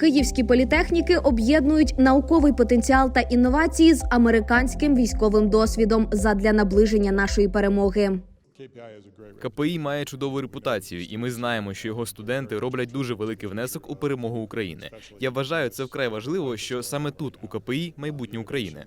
Київські політехніки об'єднують науковий потенціал та інновації з американським військовим досвідом задля наближення нашої перемоги. КПІ має чудову репутацію, і ми знаємо, що його студенти роблять дуже великий внесок у перемогу України. Я вважаю це вкрай важливо, що саме тут у КПІ майбутнє України.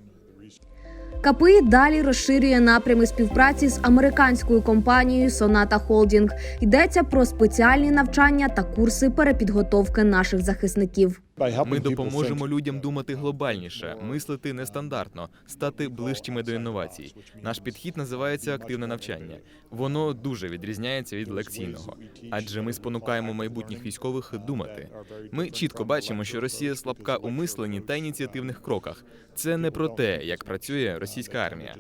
КПІ далі розширює напрями співпраці з американською компанією Sonata Holding. Йдеться про спеціальні навчання та курси перепідготовки наших захисників. Ми допоможемо людям думати глобальніше, мислити нестандартно, стати ближчими до інновацій. Наш підхід називається активне навчання. Воно дуже відрізняється від лекційного, адже ми спонукаємо майбутніх військових думати. Ми чітко бачимо, що Росія слабка у мисленні та ініціативних кроках. Це не про те, як працює російська армія.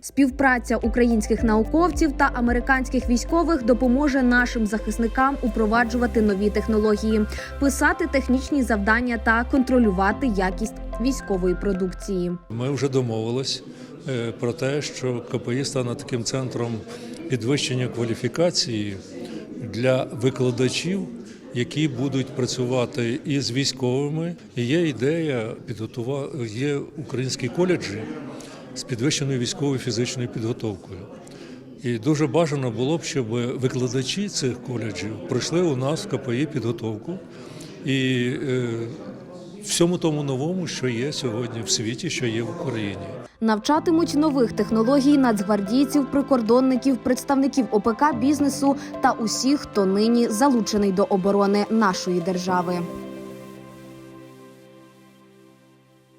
Співпраця українських науковців та американських військових допоможе нашим захисникам упроваджувати нові технології, писати технічні завдання та контролювати якість військової продукції. Ми вже домовились е, про те, що КПІ стане таким центром підвищення кваліфікації для викладачів, які будуть працювати із військовими. Є ідея підготувати є українські коледжі з підвищеною військовою фізичною підготовкою. І дуже бажано було б, щоб викладачі цих коледжів пройшли у нас в КПІ підготовку і е, всьому тому новому, що є сьогодні в світі, що є в Україні. Навчатимуть нових технологій нацгвардійців, прикордонників, представників ОПК бізнесу та усіх, хто нині залучений до оборони нашої держави.